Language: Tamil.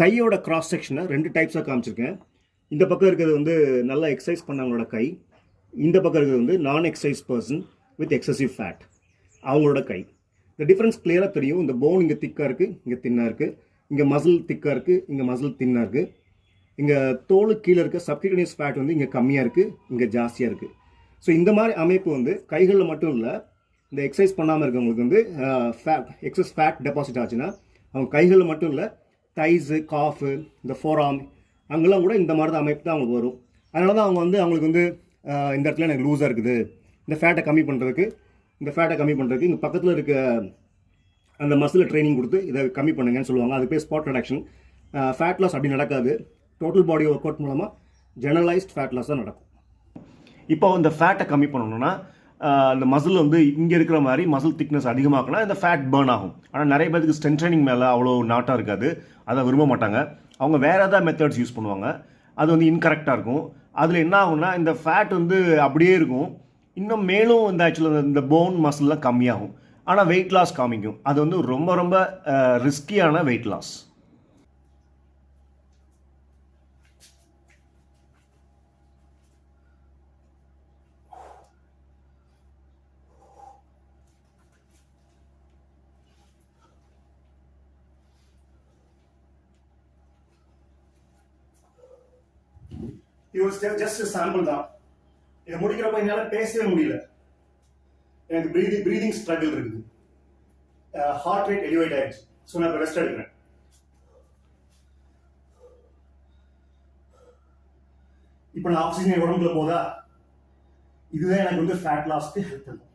கையோட கிராஸ் செக்ஷனை ரெண்டு டைப்ஸாக காமிச்சிருக்கேன். இந்த பக்கம் இருக்கிறது வந்து நல்லா எக்ஸசைஸ் பண்ணவங்களோட கை. இந்த பக்கம் இருக்கிறது வந்து நான் exercise person with excessive fat அவங்களோட கை. இந்த டிஃப்ரென்ஸ் கிளியராக தெரியும். இந்த போன் இங்கே திக்காக இருக்குது இங்கே தின்னாக இருக்குது இங்கே மசில் திக்காக இருக்குது இங்கே மசில் தின்னாக இருக்குது இங்கே தோலு கீழே இருக்க சப்கியூட்டனியஸ் ஃபேட் வந்து இங்கே கம்மியாக இருக்குது இங்கே ஜாஸ்தியாக இருக்குது ஸோ இந்த மாதிரி அமைப்பு வந்து கைகளில் மட்டும் இல்லை இந்த எக்ஸசைஸ் பண்ணாமல் இருக்கவங்களுக்கு வந்து ஃபேட் எக்ஸஸ் ஃபேட் டெபாசிட் ஆச்சுன்னா அவங்க கைகளில் மட்டும் இல்லை தைஸு காஃபு இந்த ஃபோராம் அங்கெல்லாம் கூட இந்த மாதிரி தான் அமைப்பு தான் அவங்களுக்கு வரும். அதனால தான் அவங்க வந்து அவங்களுக்கு வந்து இந்த இடத்துல எனக்கு லூஸாக இருக்குது. இந்த ஃபேட்டை கம்மி பண்ணுறதுக்கு இந்த ஃபேட்டை கம்மி பண்ணுறதுக்கு இங்கே பக்கத்தில் இருக்க அந்த மசில் ட்ரைனிங் கொடுத்து இதை கம்மி பண்ணுங்கன்னு சொல்லுவாங்க. அது பேர் ஸ்பாட் ரிடக்ஷன் ஃபேட் லாஸ் அப்படி நடக்காது. டோட்டல் பாடி ஒர்க் அவுட் மூலமாக ஜெனரலைஸ்ட் ஃபேட் லாஸ் தான் நடக்கும். இப்போ இந்த ஃபேட்டை கம்மி பண்ணணும்னா அந்த மசில் வந்து இங்கே இருக்கிற மாதிரி மசில் திக்னஸ் அதிகமாகனா இந்த ஃபேட் பேர்ன் ஆகும். ஆனால் நிறைய பேருக்கு ஸ்ட்ரென்த் ட்ரைனிங் மேலே அவ்வளோ நாட்டாக இருக்காது. அதை விரும்ப மாட்டாங்க. அவங்க வேறு ஏதாவது மெத்தட்ஸ் யூஸ் பண்ணுவாங்க. அது வந்து இன்கரெக்டாக இருக்கும். அதில் என்ன ஆகும்னா இந்த ஃபேட் வந்து அப்படியே இருக்கும். இன்னும் மேலும் இந்த ஆக்சுவலாக இந்த போன் மசில்லாம் கம்மியாகும். ஆனால் வெயிட் லாஸ் காமிக்கும். அது வந்து ரொம்ப ரொம்ப ரிஸ்கியான வெயிட் லாஸ் இது ஜஸ்ட் சாம்பிள் தான். இதை முடிக்கிறப்ப என்னால் பேசவே முடியல. எனக்கு ப்ரீதிங் ப்ரீதிங் ஸ்ட்ரகிள் இருக்குது. ஹார்ட் ரேட் எலிவேட் ஆயிடுச்சு. ஸோ நான் இப்போ ரெஸ்ட் எடுக்கிறேன். இப்போ நான் ஆக்சிஜன் உடம்புல போதா? இதுதான் எனக்கு வந்து ஃபேட் லாஸ்க்கு ஹெல்ப் பண்ணும்